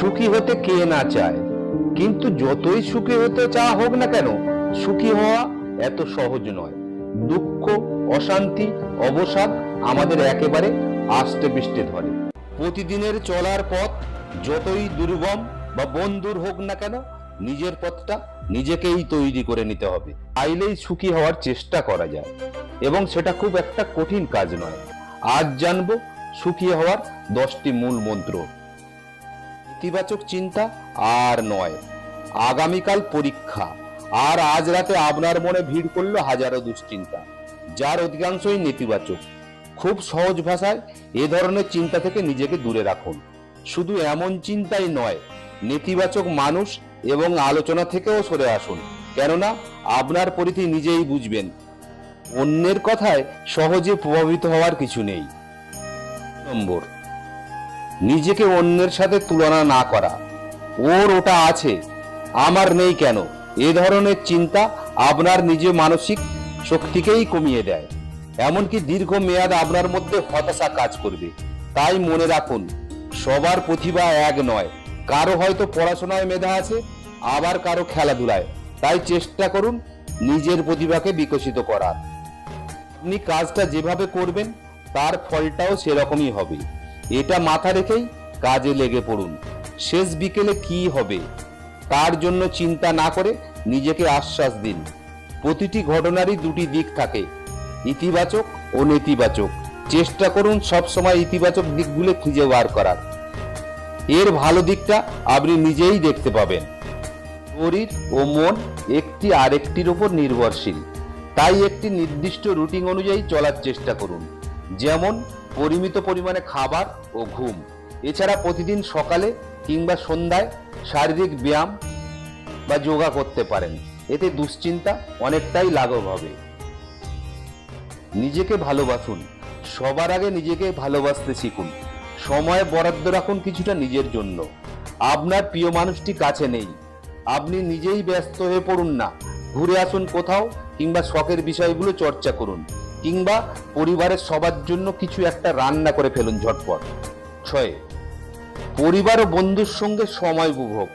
সুখী হতে কে না চায়? কিন্তু যতই সুখী হতে চাওয়া হোক না কেন, সুখী হওয়া এত সহজ নয়। দুঃখ, অশান্তি, অবসাদ আমাদের একেবারে আষ্টে পৃষ্ঠে ধরে। প্রতিদিনের চলার পথ যতই দুর্গম বা বন্ধুর হোক না কেন, নিজের পথটা নিজেকেই তৈরি করে নিতে হবে। চাইলেই সুখী হওয়ার চেষ্টা করা যায় এবং সেটা খুব একটা কঠিন কাজ নয়। আজ জানব সুখী হওয়ার দশটি মূল মন্ত্র। ইতিবাচক চিন্তা আর নয়। আগামীকাল পরীক্ষা। আর আজ রাতে আপনার মনে ভিড় করল হাজারো দুশ্চিন্তা, যার অধিকাংশই নেতিবাচক। খুব সহজ ভাষায় এ ধরনের চিন্তা থেকে নিজেকে দূরে রাখুন। শুধু এমন চিন্তাই নয়, নেতিবাচক মানুষ এবং আলোচনা থেকেও সরে আসুন। কেননা, আপনার পরিধি নিজেই বুঝবেন। অন্যের কথায় সহজে প্রভাবিত হওয়ার কিছু নেই। নম্বর নিজেকে অন্যের সাথে তুলনা না করা। ওর ওটা আছে, আমার নেই কেন? এ ধরনের চিন্তা আপনার নিজে মানসিক শক্তিকেই কমিয়ে দেয়। এমনকি দীর্ঘ মেয়াদ আপনার মধ্যে হতাশা কাজ করবে। তাই মনে রাখুন, সবার প্রতিভা এক নয়। কারও হয়তো পড়াশোনায় মেধা আছে, আবার কারও খেলাধুলায়। তাই চেষ্টা করুন নিজের প্রতিভাকে বিকশিত করার। আপনি কাজটা যেভাবে করবেন, তার ফলটাও সেরকমই হবে। এটা মাথা রেখেই কাজে লেগে পড়ুন। শেষ বিকেলে কি হবে? তার জন্য চিন্তা না করে নিজেকে আশ্বাস দিন। প্রতিটি ঘটনারই দুটি দিক থাকে। ইতিবাচক ও নেতিবাচক। চেষ্টা করুন সব সময় ইতিবাচক দিকগুলো খুঁজে বার করার। এর ভালো দিকটা আপনি নিজেই দেখতে পাবেন। শরীর ও মন একটি আরেকটির উপর নির্ভরশীল। তাই একটি নির্দিষ্ট রুটিন অনুযায়ী চলার চেষ্টা করুন। যেমন পরিমিত পরিমাণে খাবার ও ঘুম। এছাড়া প্রতিদিন সকালে কিংবা সন্ধ্যায় শারীরিক ব্যায়াম বা যোগা করতে পারেন। এতে দুশ্চিন্তা অনেকটাই লাঘব হবে। নিজেকে ভালোবাসুন। সবার আগে নিজেকে ভালোবাসতে শিখুন। সময় বরাদ্দ রাখুন কিছুটা নিজের জন্য। আপনার প্রিয় মানুষটি কাছে নেই। আপনি নিজেই ব্যস্ত হয়ে পড়ুন না। ঘুরে আসুন কোথাও কিংবা শখের বিষয়গুলো চর্চা করুন। কিংবা পরিবারের সবার জন্য কিছু একটা রান্না করে ফেলুন ঝটপট। ছয়, পরিবার ও বন্ধুর সঙ্গে সময় উপভোগ।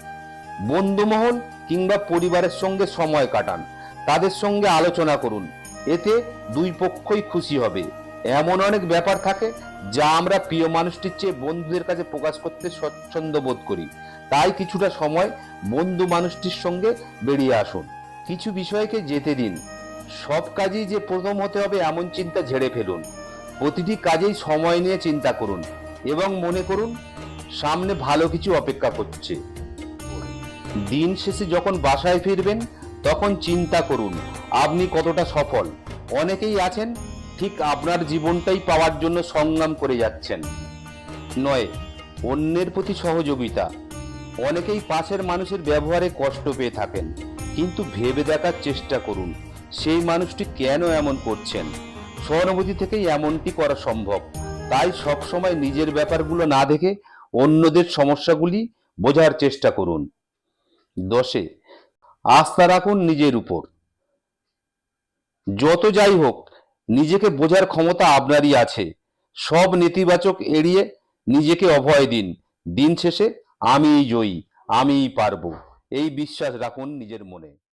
বন্ধুমহল কিংবা পরিবারের সঙ্গে সময় কাটান। তাদের সঙ্গে আলোচনা করুন। এতে দুই পক্ষই খুশি হবে। এমন অনেক ব্যাপার থাকে যা আমরা প্রিয় মানুষটির চেয়ে বন্ধুদের কাছে প্রকাশ করতে স্বচ্ছন্দ বোধ করি। তাই কিছুটা সময় বন্ধু মানুষটির সঙ্গে বেরিয়ে আসুন। কিছু বিষয়কে যেতে দিন। সব কাজেই যে প্রথম হতে হবে এমন চিন্তা ঝেড়ে ফেলুন। প্রতিটি কাজেই সময় নিয়ে চিন্তা করুন এবং মনে করুন, সামনে ভালো কিছু অপেক্ষা করছে। দিন শেষে যখন বাসায় ফিরবেন, তখন চিন্তা করুন, আপনি কতটা সফল। অনেকেই আছেন, ঠিক আপনার জীবনটাই পাওয়ার জন্য সংগ্রাম করে যাচ্ছেন। নয়, অন্যের প্রতি সহযোগিতা। অনেকেই পাশের মানুষের ব্যবহারে কষ্ট পেয়ে থাকেন, কিন্তু ভেবে দেখার চেষ্টা করুন। সেই মানুষটি কেন এমন করছেন? সহানুভূতি থেকেই এমনটি করা সম্ভব। তাই সবসময় নিজের ব্যাপারগুলো না দেখে অন্যদের সমস্যাগুলি বোঝার চেষ্টা করুন। দশে, আস্থা রাখুন নিজের উপর। যত যাই হোক, নিজেকে বোঝার ক্ষমতা আপনারই আছে। সব নেতিবাচক এড়িয়ে নিজেকে অভয় দিন। দিন শেষে, আমিই জয়ী, আমিই পারব। এই বিশ্বাস রাখুন নিজের মনে।